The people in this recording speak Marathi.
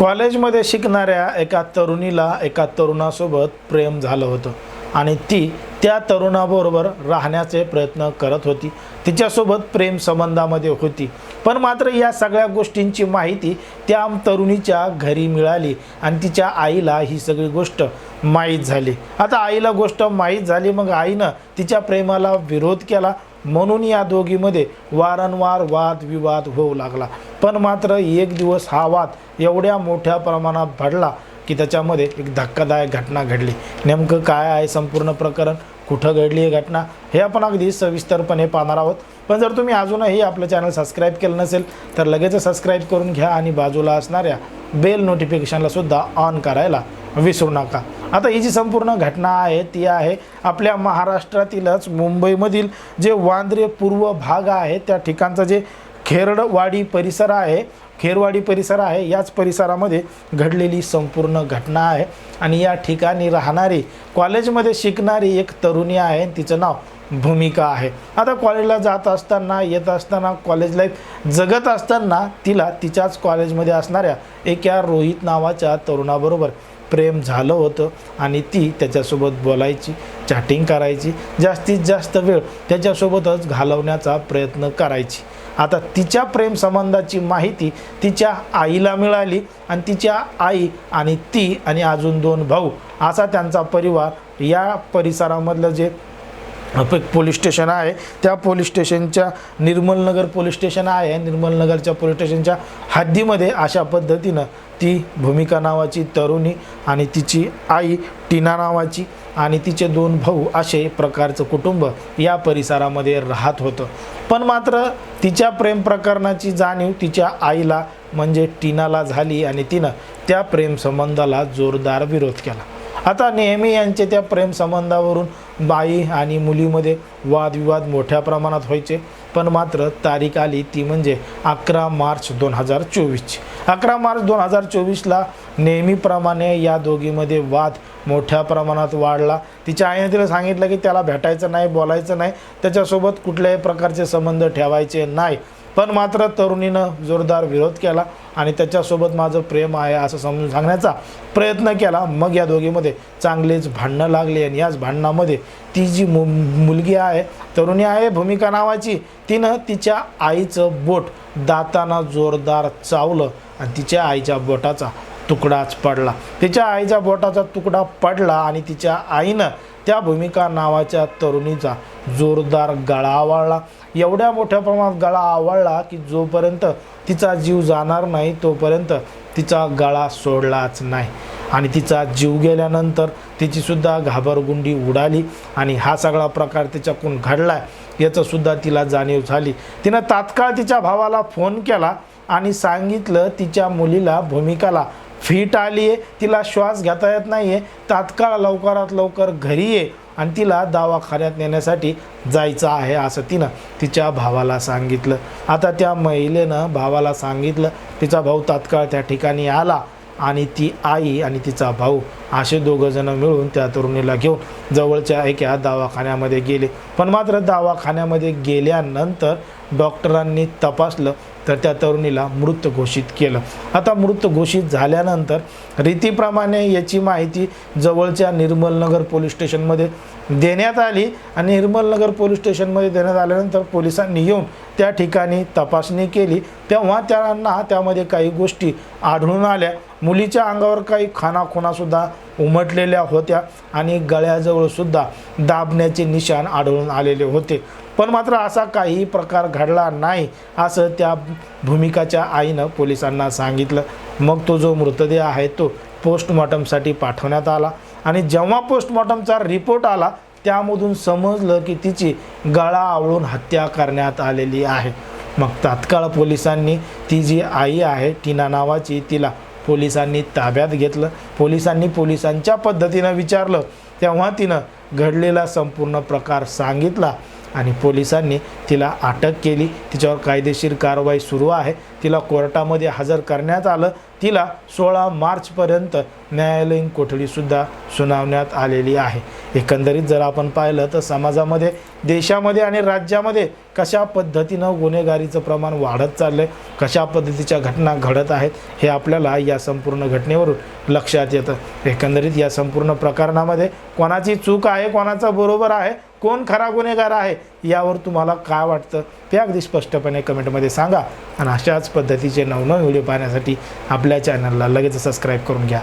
कॉलेजमध्ये शिकणाऱ्या एका तरुणीला एका तरुणासोबत प्रेम झालं होतं. आणि ती त्या तरुणाबरोबर राहण्याचे प्रयत्न करत होती. तिच्यासोबत प्रेम संबंधामध्ये होती. पण मात्र या सगळ्या गोष्टींची माहिती त्या तरुणीच्या घरी मिळाली आणि तिच्या आईला ही सगळी गोष्ट माहीत झाली. आता आईला गोष्ट माहीत झाली मग आईनं तिच्या प्रेमाला विरोध केला. म्हणून या दोघीमध्ये वारंवार वादविवाद होऊ लागला. पण मात्र एक दिवस हा वाद एवढ्या मोठ्या प्रमाणात भडला की त्याच्यामध्ये एक धक्कादायक घटना घडली. नेमकं काय आहे संपूर्ण प्रकरण? कुठं घडली ही घटना? हे आपण अगदी सविस्तरपणे पाहणार आहोत. पण जर तुम्ही अजूनही आपलं चॅनल सबस्क्राईब केलं नसेल तर लगेच सबस्क्राईब करून घ्या आणि बाजूला असणाऱ्या बेल नोटिफिकेशनला सुद्धा ऑन करायला विसरू नका. आता ही जी संपूर्ण घटना आहे ती आहे आपल्या महाराष्ट्रातीलच. मुंबईमधील जे वांद्रे पूर्व भाग आहे त्या ठिकाणचं जे खेरडवाडी परिसर आहे खेरवाडी परिसर आहे याच परिसरामध्ये घडलेली संपूर्ण घटना आहे. आणि या ठिकाणी राहणारी कॉलेजमध्ये शिकणारी एक तरुणी आहे तिचं नाव भूमिका आहे. आता कॉलेजला जात असताना येत असताना कॉलेज लाईफ जगत असताना तिला तिच्याच कॉलेजमध्ये असणाऱ्या एका रोहित नावाच्या तरुणाबरोबर प्रेम झालं होतं आणि ती त्याच्यासोबत बोलायची चॅटिंग करायची जास्तीत जास्त वेळ त्याच्यासोबतच घालवण्याचा प्रयत्न करायची. आता तिच्या प्रेमसंबंधाची माहिती तिच्या आईला मिळाली आणि तिच्या आई आणि ती आणि अजून दोन भाऊ असा त्यांचा परिवार या परिसरामधलं जे पोलीस स्टेशन आहे. त्या पोलीस स्टेशनच्या निर्मलनगर पोलीस स्टेशन आहे. निर्मलनगरच्या पोलीस स्टेशनच्या हद्दीमध्ये अशा पद्धतीनं ती भूमिका नावाची तरुणी आणि तिची आई टीना नावाची आणि तिचे दोन भाऊ असे प्रकारचं कुटुंब या परिसरामध्ये राहत होतं. पण मात्र तिच्या प्रेम प्रकरणाची जाणीव तिच्या आईला म्हणजे टीनाला झाली आणि तिनं त्या प्रेमसंबंधाला जोरदार विरोध केला. आता नेहमी यांचे त्या प्रेमसंबंधावरून बाई आणि मुलीमध्ये वादविवाद मोठ्या प्रमाणात व्हायचे. पण मात्र तारीख आली ती म्हणजे अकरा मार्च दोन हजार चोवीसची अकरा मार्च दोन हजार चोवीसला नेहमीप्रमाणे या दोघीमध्ये वाद मोठ्या प्रमाणात वाढला. तिच्या आईने तिला सांगितलं की त्याला भेटायचं नाही बोलायचं नाही. त्याच्यासोबत कुठल्याही प्रकारचे संबंध ठेवायचे नाही. पण मात्र तरुणीनं जोरदार विरोध केला आणि त्याच्यासोबत माझं प्रेम आहे असं समजून सांगण्याचा प्रयत्न केला. मग या दोघीमध्ये चांगलेच भांडणं लागले आणि याच भांडणामध्ये ती जी मु मुलगी आहे तरुणी आहे भूमिका नावाची तिनं तिच्या आईचं बोट दाताना जोरदार चावलं आणि तिच्या आईच्या बोटाचा तुकडाच पडला. तिच्या आईच्या बोटाचा तुकडा पडला आणि तिच्या आईनं त्या भूमिका नावाच्या तरुणीचा जोरदार गळा आवळला. एवढ्या मोठ्या प्रमाणात गळा आवळला की जोपर्यंत तिचा जीव जाणार नाही तोपर्यंत तिचा गळा सोडलाच नाही. आणि तिचा जीव गेल्यानंतर तिचीसुद्धा घाबरगुंडी उडाली आणि हा सगळा प्रकार तिच्याकडून घडला याचंसुद्धा तिला जाणीव झाली. तिनं तात्काळ तिच्या भावाला फोन केला आणि सांगितलं तिच्या मुलीला भूमिकाला फिट आली आहे तिला श्वास घेता येत नाही आहे तात्काळ लवकरात लवकर घरी ये आणि तिला दवाखान्यात नेण्यासाठी जायचं आहे असं तिनं तिच्या भावाला सांगितलं. आता त्या महिलेनं भावाला सांगितलं तिचा भाऊ तात्काळ त्या ठिकाणी आला आणि ती आई आणि तिचा भाऊ असे दोघंजणं मिळून त्या तरुणीला घेऊन जवळच्या एका दवाखान्यामध्ये गेले. पण मात्र दवाखान्यामध्ये गेल्यानंतर डॉक्टरांनी तपासलं तर त्या तरुणीला मृत घोषित केलं. आता मृत घोषित झाल्यानंतर रीतीप्रमाणे याची माहिती जवळच्या निर्मलनगर पोलीस स्टेशनमध्ये देण्यात आली आणि निर्मलनगर पोलीस स्टेशनमध्ये देण्यात आल्यानंतर पोलिसांनी येऊन त्या ठिकाणी तपासणी केली. तेव्हा त्यांना त्यामध्ये काही गोष्टी आढळून आल्या. मुलीच्या अंगावर काही खानाखुणासुद्धा उमटलेल्या होत्या आणि गळ्याजवळसुद्धा दाबण्याचे निशाण आढळून आलेले होते. पण मात्र असा काही प्रकार घडला नाही असं त्या भूमिकाच्या आईनं पोलिसांना सांगितलं. मग तो जो मृतदेह आहे तो पोस्टमॉर्टमसाठी पाठवण्यात आला आणि जेव्हा पोस्टमॉर्टमचा रिपोर्ट आला त्यामधून समजलं की तिची गळा आवळून हत्या करण्यात आलेली आहे. मग तात्काळ पोलिसांनी ती जी आई आहे टीना नावाची तिला पोलिसांनी ताब्यात घेतलं. पोलिसांनी पोलिसांच्या पद्धतीनं विचारलं. तेव्हा तिनं घडलेला संपूर्ण प्रकार सांगितला आणि पोलिसांनी तिला अटक केली. तिच्यावर कायदेशीर कारवाई सुरू आहे. तिला कोर्टामध्ये हजर करण्यात आलं. तिला सोळा मार्चपर्यंत न्यायालयीन कोठडीसुद्धा सुनावण्यात आलेली आहे. एकंदरीत जर आपण पाहिलं तर समाजामध्ये देशामध्ये आणि राज्यामध्ये कशा पद्धतीनं गुन्हेगारीचं प्रमाण वाढत चाललं आहे कशा पद्धतीच्या घटना घडत आहेत हे आपल्याला या संपूर्ण घटनेवरून लक्षात येतं. एकंदरीत या संपूर्ण प्रकरणामध्ये कोणाची चूक आहे कोणाचा बरोबर आहे कोण खरा गुन्हेगार आहे यावर तुम्हाला काय वाटतं ते अगदी स्पष्टपणे कमेंटमध्ये सांगा. आणि अशाच पद्धतीचे नवनव व्हिडिओ पाहण्यासाठी आपल्या चॅनलला लगेच सबस्क्राईब करून घ्या.